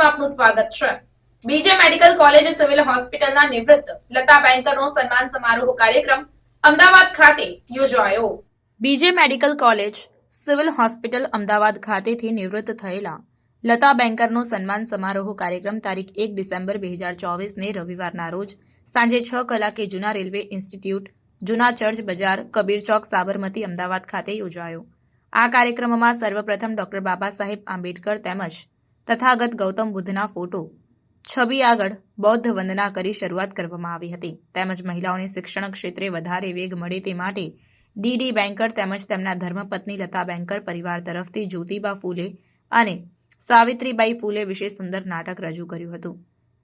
ન્યૂઝમાં આપનું સ્વાગત છે. BJ medical college civil hospital Ahmedabad ખાતેથી નિવૃત્ત થયેલા લતા બેંકરનો સન્માન સમારોહ કાર્યક્રમ તારીખ એક ડિસેમ્બર બે હજાર ચોવીસને રવિવારના રોજ સાંજે છ કલાકે જૂના રેલવે ઇન્સ્ટિટ્યૂટ, જૂના ચર્ચ બજાર, કબીર ચોક, સાબરમતી અમદાવાદ ખાતે યોજાયો. આ કાર્યક્રમમાં સર્વપ્રથમ ડોક્ટર બાબા સાહેબ આંબેડકર તેમજ તથાગત ગૌતમ બુદ્ધના ફોટો, છબી આગળ બૌદ્ધ વંદના કરી શરૂઆત કરવામાં આવી હતી. તેમજ મહિલાઓને શિક્ષણ ક્ષેત્રે વધારે વેગ મળે તે માટે ડીડી બેન્કર તેમજ તેમના ધર્મપત્ની લતા બેન્કર પરિવાર તરફથી જ્યોતિબા ફૂલે અને સાવિત્રીબાઈ ફૂલે વિશે સુંદર નાટક રજૂ કર્યું હતું.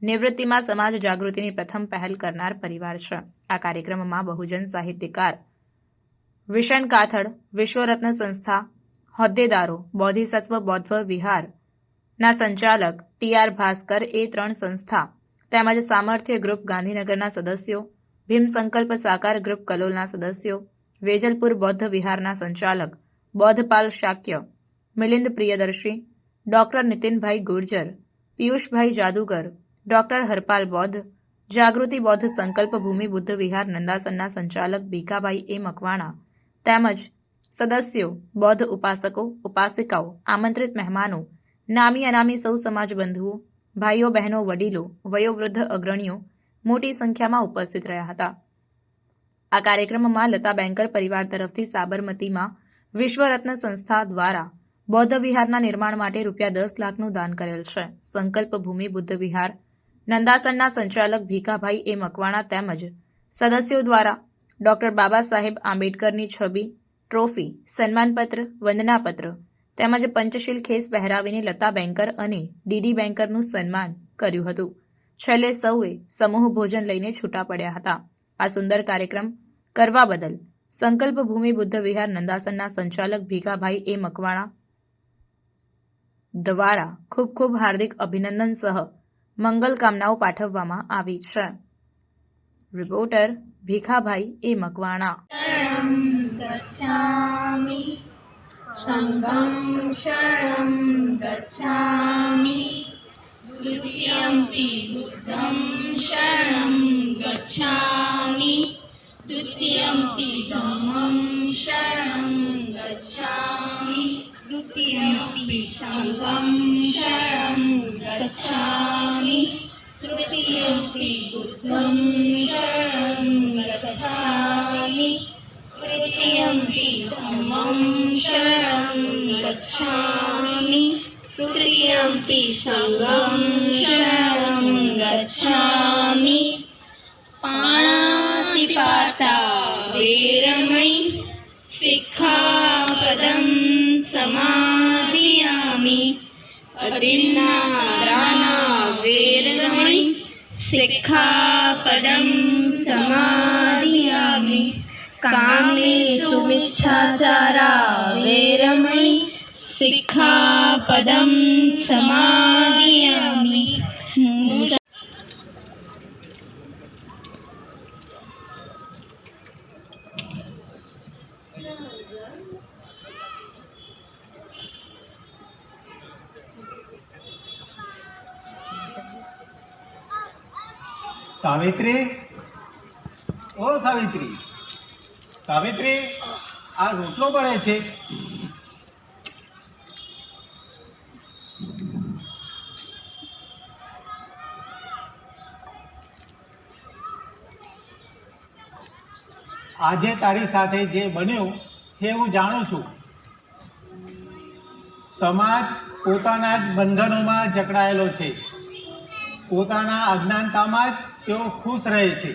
નિવૃત્તિમાં સમાજ જાગૃતિની પ્રથમ પહેલ કરનાર પરિવાર છે. આ કાર્યક્રમમાં બહુજન સાહિત્યકાર વિશન કાથડ, વિશ્વરત્ન સંસ્થા, હોદ્દેદારો, બોધિસત્વ, બૌદ્ધ વિહાર ના સંચાલક ટી આર ભાસ્કર એ ત્રણ સંસ્થા, તેમજ સામર્થ્ય ગ્રુપ ગાંધીનગરના સદસ્યો, ભીમ સંકલ્પ સાકાર ગ્રુપ કલોલના સદસ્યો, વેજલપુર બૌદ્ધ વિહારના સંચાલક બૌદ્ધપાલ શાક્ય, મિલિંદ પ્રિયદર્શી, ડોક્ટર નીતિનભાઈ ગુર્જર, પિયુષભાઈ જાદુગર, ડોક્ટર હરપાલ બૌદ્ધ, જાગૃતિ બૌદ્ધ સંકલ્પ ભૂમિ બુદ્ધ વિહાર નંદાસનના સંચાલક ભીખાભાઈ એ મકવાણા, તેમજ સદસ્યો, બૌદ્ધ ઉપાસકો, ઉપાસિકાઓ, આમંત્રિત મહેમાનો નામી અનામી સૌ સમાજ બંધુઓ ભાઈઓ, બહેનો, વડીલો, વયોવૃદ્ધ અગ્રણીઓ મોટી સંખ્યામાં ઉપસ્થિત રહ્યા હતા. આ કાર્યક્રમમાં લતા બેન્કર પરિવાર તરફથી સાબરમતીમાં વિશ્વરત્ન સંસ્થા દ્વારા બૌદ્ધ વિહારના નિર્માણ માટે રૂપિયા દસ લાખનું દાન કરેલ છે. સંકલ્પ ભૂમિ બુદ્ધ વિહાર, નંદાસનના સંચાલક ભીખાભાઈ એ મકવાણા તેમજ સદસ્યો દ્વારા ડોક્ટર બાબા સાહેબ આંબેડકરની છબી, ટ્રોફી, સન્માનપત્ર, વંદનાપત્ર તેમજ પંચશીલ ખેસ પહેરાવીને લતા બેન્કર અને ડીડી બેન્કરનું સન્માન કર્યું હતું. છેલ્લે સૌએ સમૂહ ભોજન લઈને છૂટા પડ્યા હતા. આ સુંદર કાર્યક્રમ કરવા બદલ સંકલ્પ ભૂમિ બુદ્ધ વિહાર નંદાસનના સંચાલક ભીખાભાઈ એ મકવાણા દ્વારા ખૂબ ખૂબ હાર્દિક અભિનંદન સહ મંગલ કામનાઓ પાઠવવામાં આવી છે. Reporter Bhikhabhai A Makwana. सङ्गं शरणं गच्छामि द्वितीयम्पि बुद्धं शरणं गच्छामि तृतीयम्पि धम्मं शरणं गच्छामि द्वितीयम्पि सङ्गं शरणं गच्छामि तृतीयम्पि बुद्धं शरणं तृतीयम्पि धम्मं शरणं गच्छामि तृतीयम्पि सङ्गं शरणं गच्छामि पाणातिपाता वेरमणि सिक्खापदं समाधियामि अतिन्नादाना वेरमणि सिक्खापदं समाधियामि कामेषुमिच्छाचारा वेरमणि सिखा पदम समाधियामि सावित्री? ओ सावित्री। સાવિત્રી, આ રોટલો પડે છે. આજે તારી સાથે જે બન્યું એ હું જાણું છું. સમાજ પોતાના જ બંધનોમાં જકડાયેલો છે. પોતાના અજ્ઞાનતામાં જ તેઓ ખુશ રહે છે.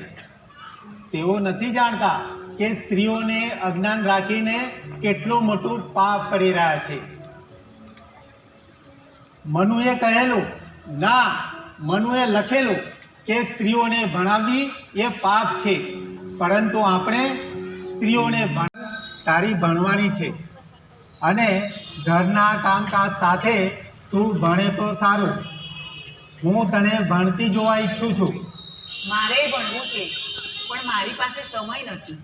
તેઓ નથી જાણતા કે સ્ત્રીઓને અજ્ઞાન રાખીને કેટલું મોટું પાપ કરી રહ્યા છે. મનુએ કહેલું, ના, મનુએ લખેલું કે સ્ત્રીઓને ભણાવવી એ પાપ છે, પરંતુ આપણે સ્ત્રીઓને તારી ભણવાની છે. અને ઘરના કામકાજ સાથે તું ભણે તો સારું. હું તને ભણતી જોવા ઈચ્છું છું. મારે ભણવું છે, પણ મારી પાસે સમય નથી.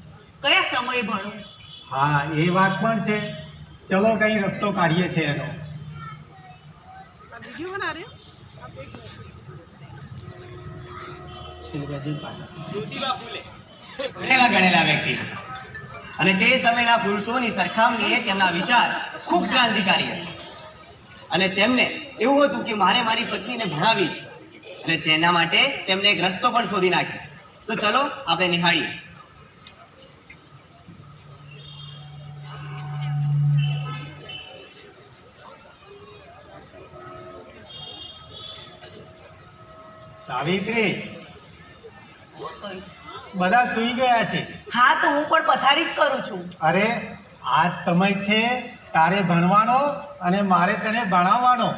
કયા સમયે ભણવું હા એ વાત પણ છે. ચલો કઈ રસ્તો કાઢીએ છે એનો. બીજું ગણેલા ગણેલા વ્યક્તિ અને તે સમયના પુરુષોની સરખામણીએ તેમના વિચાર ખૂબ ક્રાંતિકારી હતા. અને તેમને એવું હતું કે મારે મારી પત્નીને ભણાવી છે અને તેના માટે તેમને એક રસ્તો પણ શોધી નાખ્યો. તો ચલો આપણે નિહાળીએ. સાવિત્રી બધા સૂઈ ગયા છે. હા તો હું પણ પથારી જ કરું છું. અરે આજ સમય છે તારે ભણવાનો અને મારે તને ભણાવવાનો.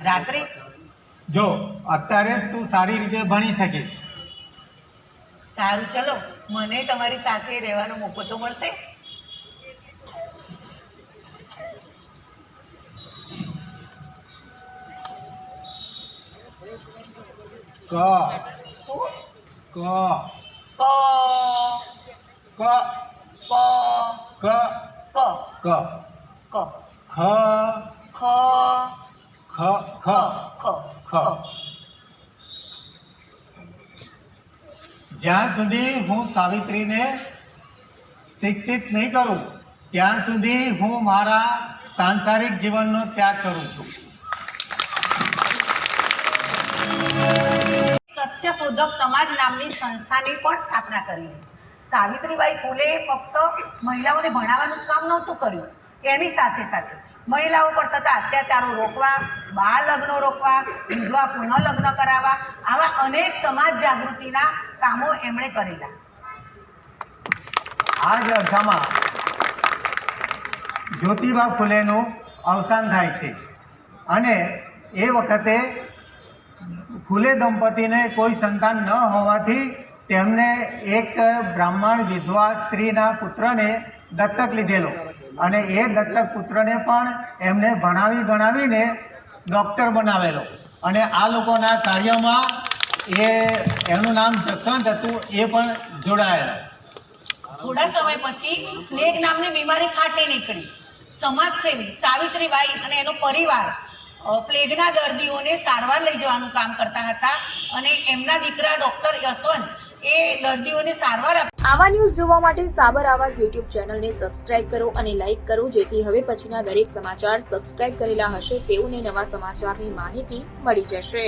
રાત્રે? જો અત્યારે જ તું સારી રીતે ભણી શકીશ. સારું ચલો. મને તમારી સાથે રહેવાનો મોકો તો મળશે. ક ક ક ક ક ક ક ક ક ખ ખ ખ ખ ખ ખ. જ્યાં સુધી હું સાવિત્રીને શિક્ષિત નહીં કરું ત્યાં સુધી હું મારા સાંસારિક જીવનનો ત્યાગ કરું છું સત્યશોધક સમાજ નામની સંસ્થાની પણ સ્થાપના કરી. સાવિત્રીબાઈ ફૂલે ફક્ત મહિલાઓને ભણાવવાનું જ કામ નહોતું કર્યું. એની સાથે સાથે મહિલાઓ પર થતા અત્યાચારો રોકવા, બાળ લગ્નો રોકવા, વિધવા પુનઃ લગ્ન કરાવવા, આવા અનેક સમાજ જાગૃતિના કામો એમણે કરેલા. આ જ અરસામાં જ્યોતિબા ફૂલેનું અવસાન થાય છે. અને એ વખતે ફૂલે દંપતીને કોઈ સંતાન ન હોવાથી તેમને એક બ્રાહ્મણ વિધવા સ્ત્રીના પુત્રને દત્તક લીધેલો. અને એ દત્તક પુત્રને પણ એમને ભણાવી ગણાવીને ડૉક્ટર બનાવેલો. અને આ લોકોના કાર્યમાં એ એનું નામ જસવંત હતું, એ પણ જોડાયેલા. થોડા સમય પછી પ્લેગ નામની બીમારી ફાટી નીકળી. સમાજસેવી સાવિત્રીબાઈ અને એનો પરિવાર પ્લેગના દર્દીઓને સારવાર લઈ જવાનું કામ કરતા હતા અને એમના દીકરા ડૉક્ટર યશવંત એ દર્દીઓને સારવાર આવા ન્યૂઝ જોવા માટે સાબર આવાઝ યુટ્યુબ ચેનલને સબસ્ક્રાઇબ કરો અને લાઇક કરો, જેથી હવે પછીના દરેક સમાચાર સબસ્ક્રાઇબ કરેલા હશે તેઓને નવા સમાચારની માહિતી મળી જશે.